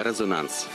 Резонанс.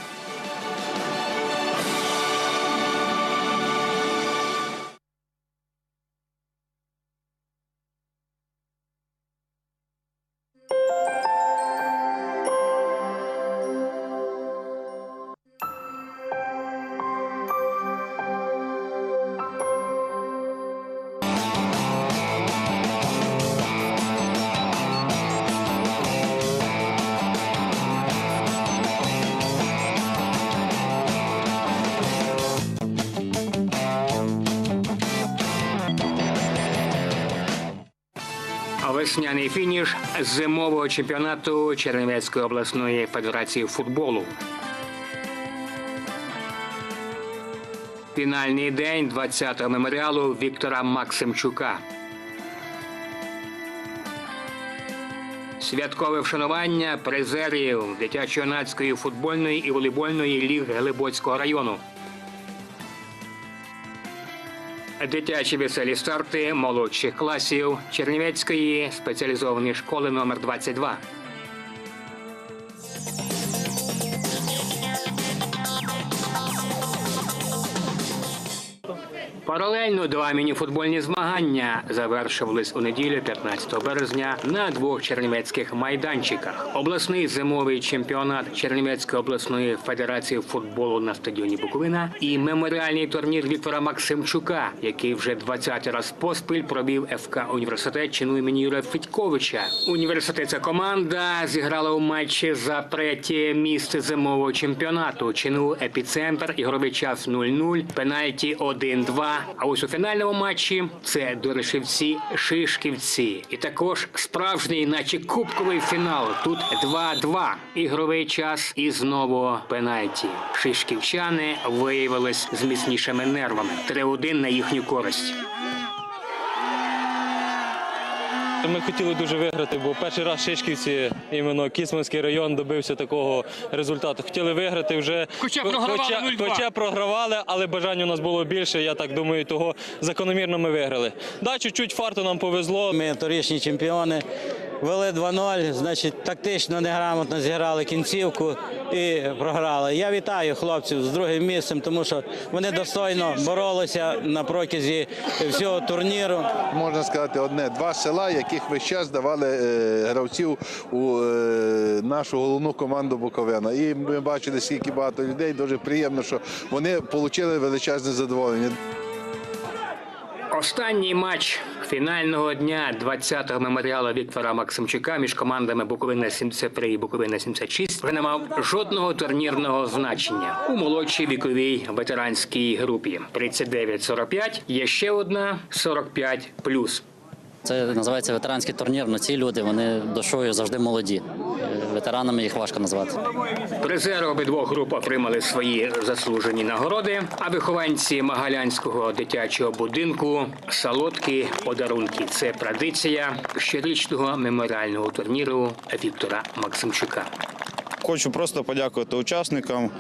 Весняний фініш зимового чемпіонату Чернівецької обласної федерації футболу. Фінальний день 20-го меморіалу Віктора Максимчука. Святкове вшанування призерів дитячо-юнацької футбольної і волейбольної ліг Глибоцького району. Дитячі веселі старти молодших класів Чернівецької спеціалізованої школи номер 22 Паралельно два мініфутбольні змагання завершувались у неділю 15 березня на двох чернівецьких майданчиках. Обласний зимовий чемпіонат Чернівецької обласної федерації футболу на стадіоні Буковина і меморіальний турнір Віктора Максимчука, який вже 20 раз поспіль провів ФК університет чину імені Юрія Федьковича. Університет ця команда зіграла у матчі за третє місце зимового чемпіонату. Чину епіцентр, ігровий час 0-0, пенальті 1-2. А ось у фінальному матчі це Дорошівці Шишківці. І також справжній, наче кубковий фінал. Тут 2-2. Ігровий час і знову пенальті. Шишківчани виявились з міцнішими нервами. 3-1 на їхню користь. Ми хотіли дуже виграти, бо перший раз Шишківці, іменно Кісманський район, добився такого результату. Хотіли виграти вже Хоча програвали хоча, хоча програвали, але бажання у нас було більше. Я так думаю, того закономірно ми виграли. Да, чуть-чуть фарту нам повезло. Ми торічні чемпіони. Вели 2-0, значить, тактично неграмотно зіграли кінцівку і програли. Я вітаю хлопців з другим місцем, тому що вони достойно боролися на протязі всього турніру. можна сказати, одне два села, яких весь час давали е, гравців у е, нашу головну команду Буковина. І ми бачили, скільки багато людей. Дуже приємно, що вони отримали величезне задоволення. Останній матч фінального дня 20-го меморіалу Віктора Максимчука між командами Буковина 73 і Буковина 76 вже не мав жодного турнірного значення у молодшій віковій ветеранській групі. 39-45 є ще одна 45+. Це називається ветеранський турнір. Ну ці люди вони душою завжди молоді. Е, Ветеранами їх важко назвати. Призери обидвох груп отримали свої заслужені нагороди. А вихованці Магалянського дитячого будинку солодкі подарунки. Це традиція щорічного меморіального турніру Віктора Максимчука. Хочу просто подякувати учасникам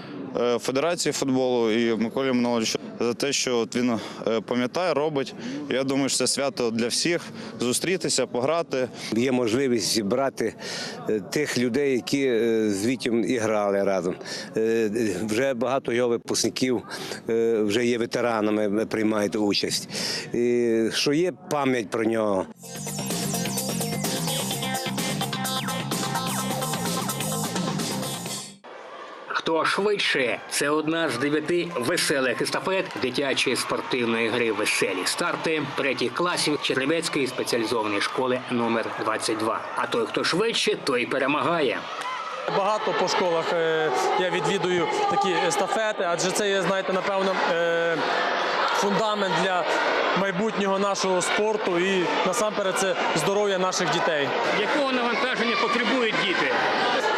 Федерації футболу і Миколі Мановичу за те, що він е, пам'ятає, робить. Я думаю, що це свято для всіх зустрітися, пограти. Є можливість зібрати е, тих людей, які е, з Вітєм і грали разом. Е, Вже багато його випускників е, вже є ветеранами, приймають участь. І Що є пам'ять про нього. Хто швидше? Це одна з дев'яти веселих естафет дитячої спортивної гри Веселі старти третіх класів Чернівецької спеціалізованої школи номер 22. А той, хто швидше, той перемагає. Багато по школах е, я відвідую такі естафети, адже це є, знаєте, напевно, е, фундамент для майбутнього нашого спорту і насамперед це здоров'я наших дітей. Якого навантаження потребують діти?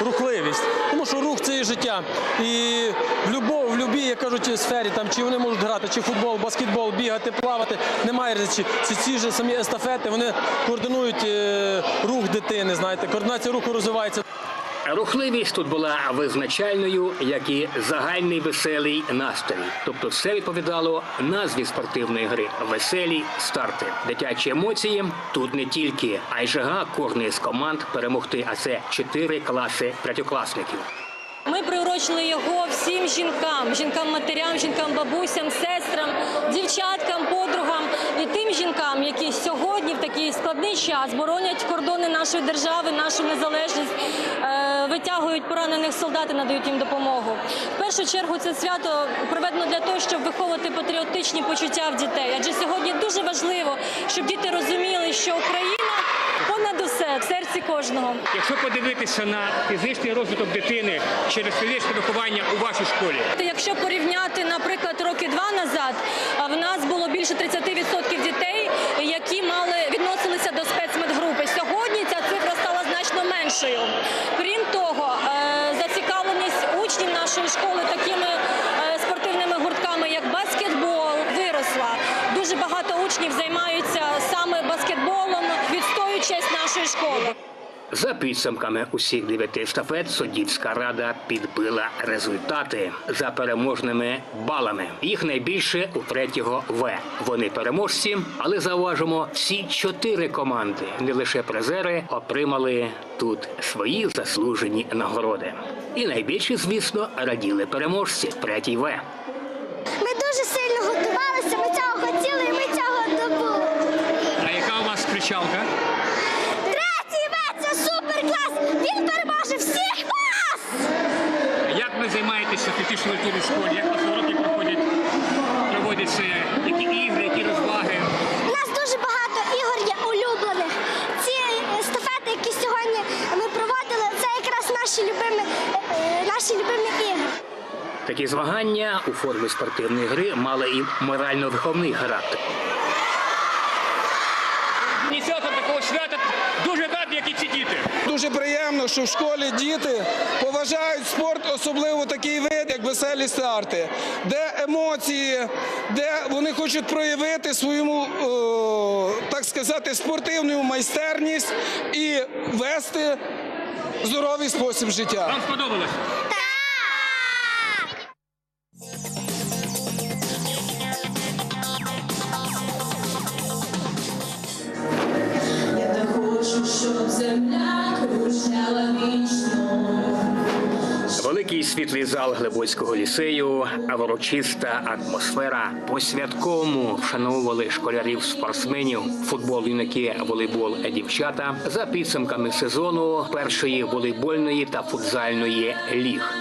рухливість. Тому що рух це є життя. І в любов, в любій, як кажуть, сфері, там чи вони можуть грати, чи футбол, баскетбол, бігати, плавати, немає різниці. Ці, ці ж самі естафети, вони координують е, рух дитини. Знаєте, координація руху розвивається. Рухливість тут була визначальною, як і загальний веселий настрій. Тобто все відповідало назві спортивної гри веселі старти. Дитячі емоції тут не тільки, а й жага кожної з команд перемогти. А це чотири класи третьокласників. Ми приурочили його всім жінкам, жінкам-матерям, жінкам-бабусям, сестрам, дівчаткам, подругам і тим жінкам, які сьогодні в такий складний час боронять кордони нашої держави, нашу незалежність, е, витягують поранених солдат і надають їм допомогу. В першу чергу це свято проведено для того, щоб виховувати патріотичні почуття в дітей. Адже сьогодні дуже важливо, щоб діти розуміли, що Україна понад усе в серці кожного. Якщо подивитися на фізичний розвиток дитини через фізичне виховання у вашій школі, Якщо порівняти, наприклад, роки два назад, а в нас було більше 30% дітей, які мали відносилися до спецмедгрупи. Сьогодні ця цифра стала значно меншою. Крім того, е, зацікавленість учнів нашої школи такими е, спортивними гуртками, як баскетбол, виросла. Дуже багато учнів займаються саме баскетболом, відстоюють честь нашої школи. За підсумками усіх дев'яти естафет суддівська рада підбила результати за переможними балами. Їх найбільше у третього В. Вони переможці, але зауважимо, всі чотири команди, не лише призери, отримали тут свої заслужені нагороди. І найбільше, звісно, раділи переможці третій В. Ми дуже сильно готувалися, ми цього хотіли і ми цього добули. А яка у вас кричалка? Третій В це супер клас! Він переможе всіх вас! Як ви займаєтеся в культурі школі? Як у вас уроки проходять? Проводяться які ігри, які розваги? У нас дуже багато ігор є улюблених. Ці естафети, які сьогодні ми проводили, це якраз наші любимі, е, наші любимі ігри. Такі змагання у формі спортивної гри мали і морально-виховний характер. Ініціатор такого свята дуже радий, як і ці діти. Дуже приємно, що в школі діти поважають спорт, особливо такий вид, як веселі старти, де емоції, де вони хочуть проявити свою, так сказати, спортивну майстерність і вести здоровий спосіб життя. Вам сподобалось? Світлий зал Глибоцького ліцею, а урочиста атмосфера. По святковому вшановували школярів, спортсменів, футбол, юнаки, волейбол, дівчата за підсумками сезону першої волейбольної та футзальної ліг.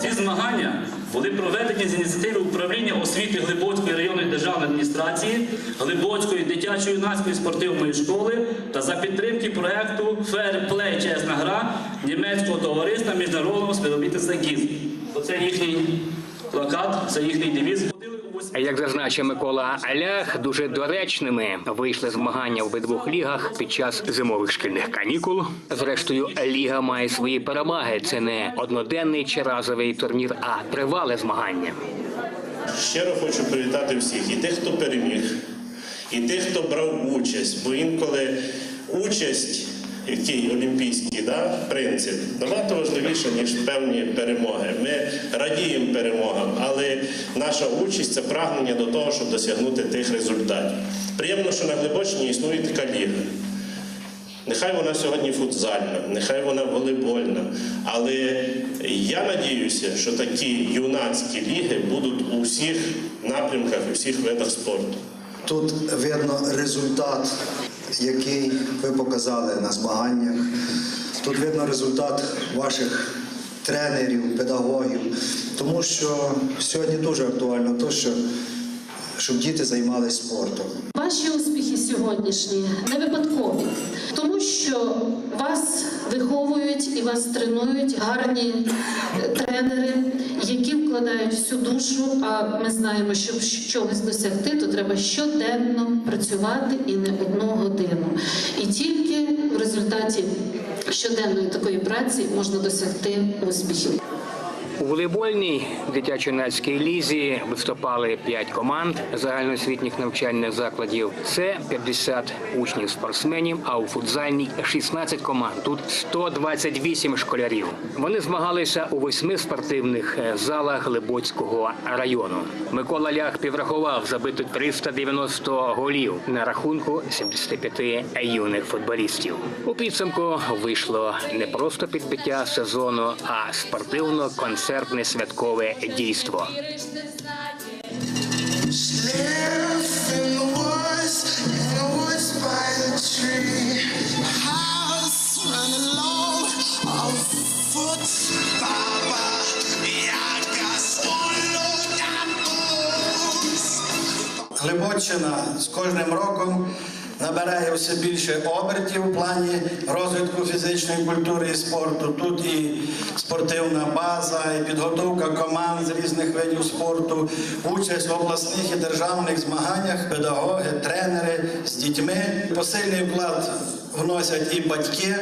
Ці змагання були проведені з ініціативи управління освіти Глибоцької районної державної адміністрації, Глибоцької дитячо-юнацької спортивної школи та за підтримки Fair Play Чесна гра німецького товариства міжнародного співробітництва ГІЗ. Оце їхній плакат, це їхній девіз. Як зазначив Микола Алях, дуже доречними вийшли змагання в обидвох лігах під час зимових шкільних канікул. Зрештою, ліга має свої переваги. Це не одноденний чи разовий турнір, а тривале змагання. Щиро хочу привітати всіх, і тих, хто переміг, і тих, хто брав участь, бо інколи участь, який олімпійський да, принцип, набагато важливіша, ніж певні перемоги. Ми радіємо перемогам, але наша участь це прагнення до того, щоб досягнути тих результатів. Приємно, що на Глибочині існує така ліга. Нехай вона сьогодні футзальна, нехай вона волейбольна, але я надіюся, що такі юнацькі ліги будуть у всіх напрямках, у всіх видах спорту. Тут видно результат, який ви показали на змаганнях. Тут видно результат ваших тренерів, педагогів, тому що сьогодні дуже актуально те, що щоб діти займалися спортом. Ваші успіхи сьогоднішні не випадкові, тому що вас виховують і вас тренують гарні е, тренери, які вкладають всю душу. А ми знаємо, щоб чогось досягти, то треба щоденно працювати і не одну годину. І тільки в результаті щоденної такої праці можна досягти успіхів. У волейбольній дитячо-юнацькій лізі виступали 5 команд загальноосвітніх навчальних закладів. Це 50 учнів спортсменів. А у футзальній 16 команд. Тут 128 школярів. Вони змагалися у восьми спортивних е, залах Глибоцького району. Микола Лях підрахував забито 390 голів на рахунку 75 юних футболістів. У підсумку вийшло не просто підбиття сезону, а спортивно-концертне святкове дійство. Глибочина з кожним роком набирає все більше обертів в плані розвитку фізичної культури і спорту. Тут і спортивна база, і підготовка команд з різних видів спорту, участь в обласних і державних змаганнях, педагоги, тренери з дітьми. Посильний вклад вносять і батьки.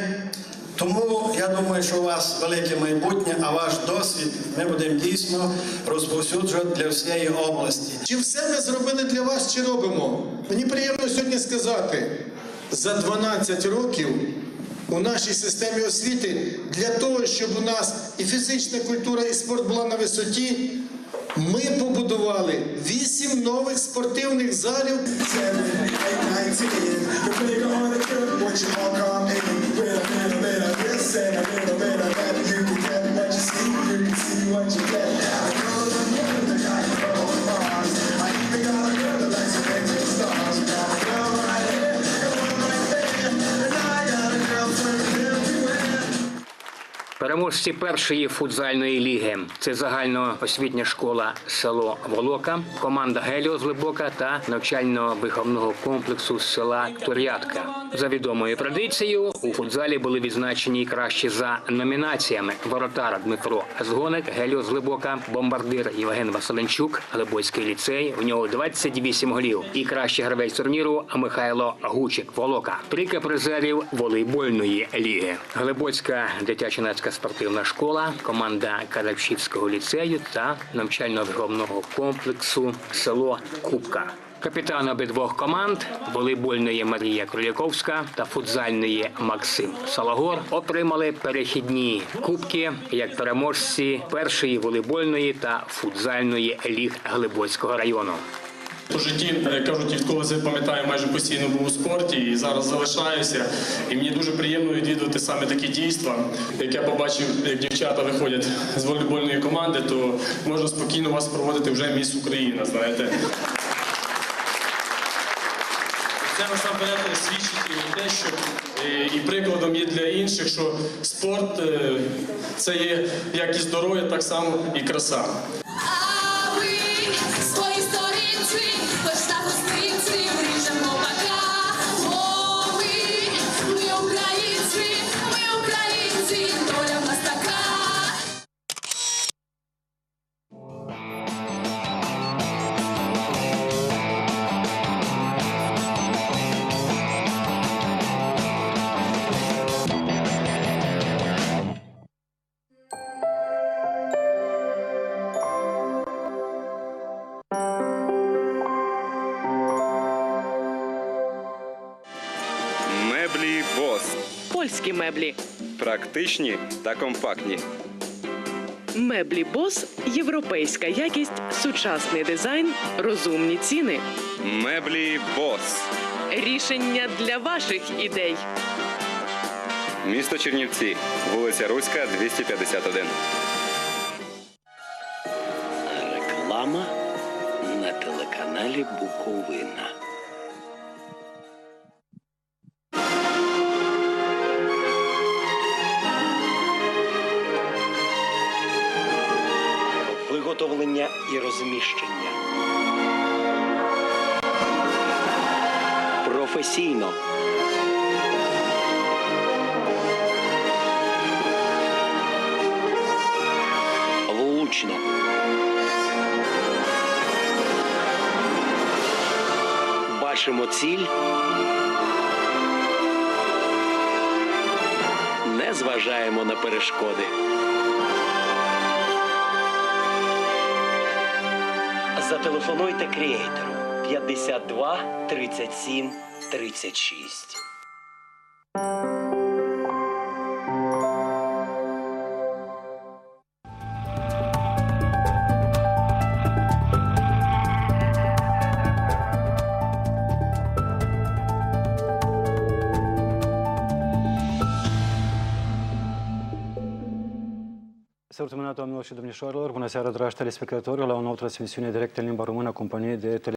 Тому я думаю, що у вас велике майбутнє, а ваш досвід ми будемо дійсно розповсюджувати для всієї області. Чи все ми зробили для вас, чи робимо? Мені приємно сьогодні сказати, за 12 років у нашій системі освіти для того, щоб у нас і фізична культура, і спорт була на висоті, ми побудували 8 нових спортивних залів. what you call combinated with a little bit of this and a little bit of that. You can get what you see, you can see what you get. Переможці першої футзальної ліги це загальноосвітня школа село Волока, команда Геліос Глибока та навчально-виховного комплексу села Тур'ятка. За відомою традицією у футзалі були відзначені кращі за номінаціями: воротар Дмитро Згоник, Геліос Глибока, бомбардир Євген Василенчук, Глибоцький ліцей. У нього 28 голів. І кращий гравець турніру Михайло Гучик Волока. Трійка призерів волейбольної ліги. Глибоцька дитячо-нацька спортивна школа, команда Кадавщицького ліцею та навчально-виховного комплексу село Кубка. Капітан обидвох команд волейбольної Марія Круляковська та футзальної Максим Салагор отримали перехідні кубки як переможці першої волейбольної та футзальної ліг Глибоцького району. По житті е, кажуть, відколи я пам'ятаю, майже постійно був у спорті і зараз залишаюся. І мені дуже приємно відвідувати саме такі дійства. Як я побачив, як дівчата виходять з волейбольної команди, то можна спокійно вас проводити вже міс Україна. Знаєте. Це насамперед свідчить і те, що е, і прикладом є для інших, що спорт е, це є як і здоров'я, так само і краса. Польські меблі. Практичні та компактні. Меблі Бос європейська якість, сучасний дизайн, розумні ціни. Меблі Бос. Рішення для ваших ідей. Місто Чернівці. Вулиця Руська, 251. Реклама на телеканалі Буковина. І розміщення. Професійно. Влучно. Бачимо ціль. Не зважаємо на перешкоди. Зателефонуйте креатору 52 37 36. Salutăm doamnelor și domnișoarelor, bună seara dragi telespectatori. La o nouă transmisiune directă în limba română a companiei de tele